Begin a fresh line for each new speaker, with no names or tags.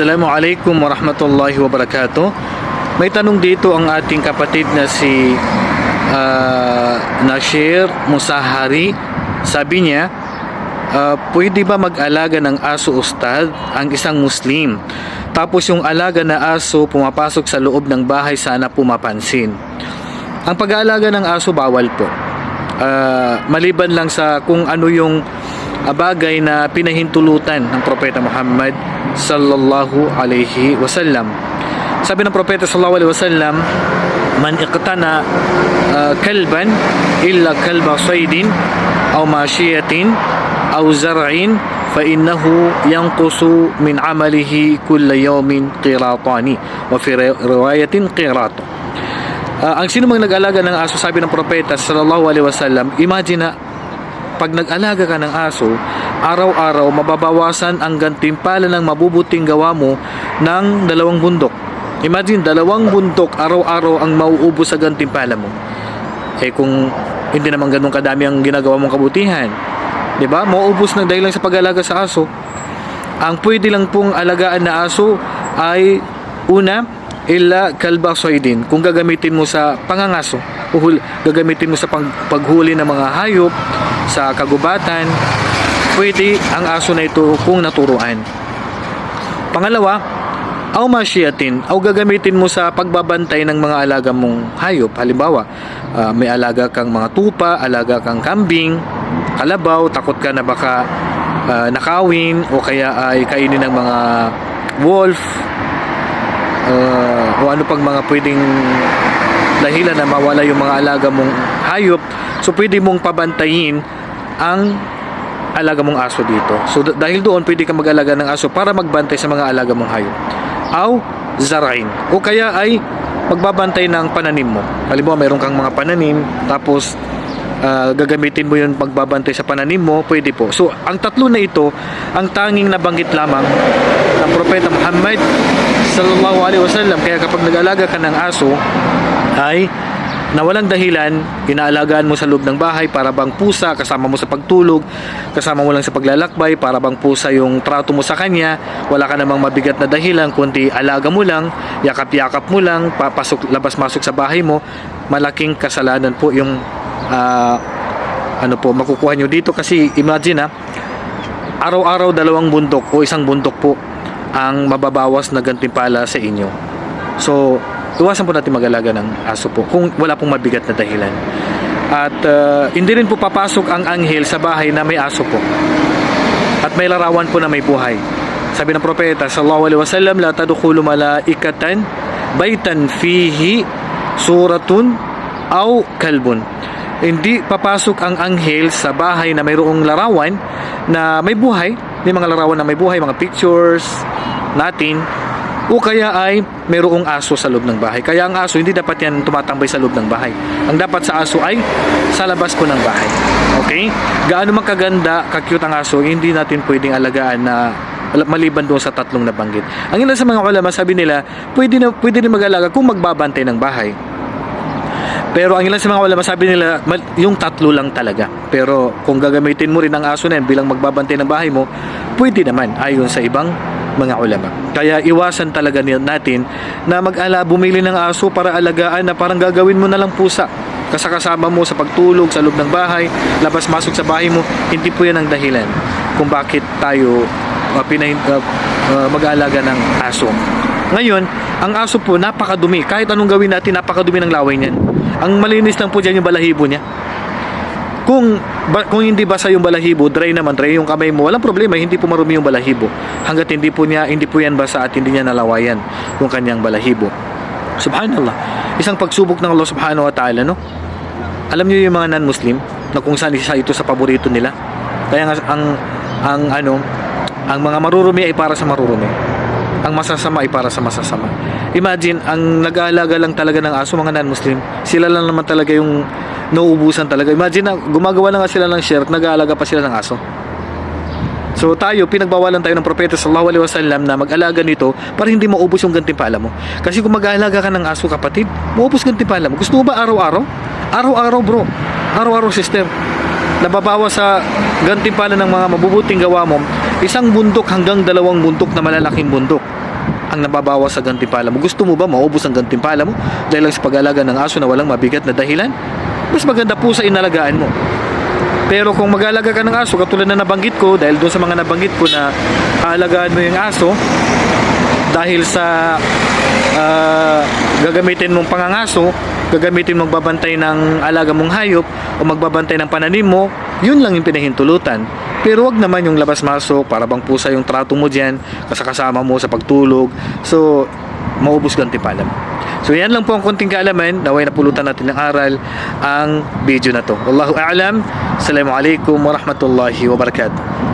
Assalamualaikum warahmatullahi wabarakatuh. May tanong dito ang ating kapatid na si ah, Nashir Musahari. Sabi niya, ah, pwede ba mag-alaga ng aso ustad ang isang Muslim? Tapos yung alaga na aso pumapasok sa loob ng bahay sana pumapansin. Ang pag-aalaga ng aso bawal po. Ah, maliban lang sa kung ano yung bagay na pinahintulutan ng propeta Muhammad sallallahu alaihi wasallam. Sabi ng propeta sallallahu alaihi wasallam, man iqtana ah, kalban illa kalba saydin aw mashiyatin aw zar'in fa innahu yanqusu min amalihi kulla yawmin qiratani wa fi riwayatin qirato. Ah, ang sino mang nag-alaga ng aso, sabi ng propeta sallallahu alaihi wasallam, imagine na pag nag-alaga ka ng aso, araw-araw mababawasan ang gantimpala ng mabubuting gawa mo ng dalawang bundok. Imagine, dalawang bundok araw-araw ang mauubos sa gantimpala mo. Eh kung hindi naman ganun kadami ang ginagawa mong kabutihan, 'di ba? Mauubos ng dahil lang sa pag-alaga sa aso. Ang pwede lang pong alagaan na aso ay una, illa kalba soydin. Kung gagamitin mo sa pangangaso, uhul, gagamitin mo sa pag, paghuli ng mga hayop, sa kagubatan, pwede ang aso na ito kung naturuan. Pangalawa, aw mashiyatin, aw gagamitin mo sa pagbabantay ng mga alaga mong hayop. Halimbawa, ah, may alaga kang mga tupa, alaga kang kambing, kalabaw, takot ka na baka ah, nakawin o kaya ay kainin ng mga wolf ah, o ano pang mga pwedeng dahilan na mawala yung mga alaga mong hayop. So pwede mong pabantayin ang alaga mong aso dito. So dahil doon pwede ka mag-alaga ng aso para magbantay sa mga alaga mong hayop. Aw zarain. O kaya ay magbabantay ng pananim mo. Halimbawa mayroon kang mga pananim tapos ah, gagamitin mo yun magbabantay sa pananim mo, pwede po. So ang tatlo na ito ang tanging nabanggit lamang ng propeta Muhammad sallallahu alaihi wasallam. Kaya kapag nag-alaga ka ng aso ay na walang dahilan, inaalagaan mo sa loob ng bahay para bang pusa, kasama mo sa pagtulog, kasama mo lang sa paglalakbay, para bang pusa yung trato mo sa kanya, wala ka namang mabigat na dahilan, kundi alaga mo lang, yakap-yakap mo lang, papasok, labas-masok sa bahay mo, malaking kasalanan po yung ah, ano po, makukuha nyo dito. Kasi imagine ha, araw-araw dalawang bundok o isang bundok po ang mababawas na gantimpala sa inyo. So, iwasan po natin mag-alaga ng aso po kung wala pong mabigat na dahilan. At uh, hindi rin po papasok ang anghel sa bahay na may aso po. At may larawan po na may buhay. Sabi ng propeta sallallahu alaihi wasallam, la tadkhulu malaikatan baitan fihi suratun aw kalbun. Hindi papasok ang anghel sa bahay na mayroong larawan na may buhay, may mga larawan na may buhay, mga pictures natin o kaya ay mayroong aso sa loob ng bahay. Kaya ang aso hindi dapat yan tumatambay sa loob ng bahay. Ang dapat sa aso ay sa labas po ng bahay. Okay? Gaano man kaganda, ka-cute ang aso, hindi natin pwedeng alagaan na maliban doon sa tatlong nabanggit. Ang ilan sa mga ulama sabi nila, pwede na pwede rin mag-alaga kung magbabantay ng bahay. Pero ang ilan sa mga ulama sabi nila, yung tatlo lang talaga. Pero kung gagamitin mo rin ang aso na yan bilang magbabantay ng bahay mo, pwede naman ayon sa ibang mga ulama. Kaya iwasan talaga natin na mag-ala bumili ng aso para alagaan na parang gagawin mo na lang pusa. Kasakasama mo sa pagtulog sa loob ng bahay, labas-masok sa bahay mo, hindi po yan ang dahilan kung bakit tayo uh, pinahin, uh, uh, mag-aalaga ng aso. Ngayon, ang aso po napakadumi. Kahit anong gawin natin, napakadumi ng laway niyan. Ang malinis lang po dyan yung balahibo niya. Kung ba, kung hindi basa yung balahibo, dry naman, dry yung kamay mo, walang problema, hindi po marumi yung balahibo. Hanggat hindi po niya, hindi po yan basa at hindi niya nalawayan yung kanyang balahibo. Subhanallah. Isang pagsubok ng Allah Subhanahu wa Ta'ala, no? Alam niyo yung mga non-Muslim na kung saan isa ito sa paborito nila. Kaya nga ang ang ano, ang mga marurumi ay para sa marurumi. Ang masasama ay para sa masasama. Imagine, ang nag-aalaga lang talaga ng aso mga non-Muslim, sila lang naman talaga yung nauubusan talaga. Imagine na gumagawa na nga sila ng shirt, nag-aalaga pa sila ng aso. So tayo, pinagbawalan tayo ng propeta sallallahu alaihi wasallam na mag-alaga nito para hindi maubos yung gantimpala mo. Kasi kung mag-aalaga ka ng aso kapatid, maubos gantimpala mo. Gusto mo ba araw-araw? Araw-araw bro. Araw-araw sister. Nababawas sa gantimpala ng mga mabubuting gawa mo, isang bundok hanggang dalawang bundok na malalaking bundok. ang nababawas sa gantimpala mo. Gusto mo ba maubos ang gantimpala mo dahil lang sa pag-alaga ng aso na walang mabigat na dahilan? Mas maganda po sa inalagaan mo. Pero kung mag-aalaga ka ng aso, katulad na nabanggit ko, dahil doon sa mga nabanggit ko na aalagaan mo yung aso, dahil sa ah, gagamitin mong pangangaso, gagamitin mong babantay ng alaga mong hayop o magbabantay ng pananim mo, yun lang yung pinahintulutan. Pero wag naman yung labas-masok, para bang pusa yung trato mo dyan, kasakasama mo sa pagtulog. So, maubos ka ang timpala mo. So yan lang po ang konting kaalaman, naway napulutan natin ng aral ang video na to. Wallahu a'lam. Assalamualaikum warahmatullahi wabarakatuh.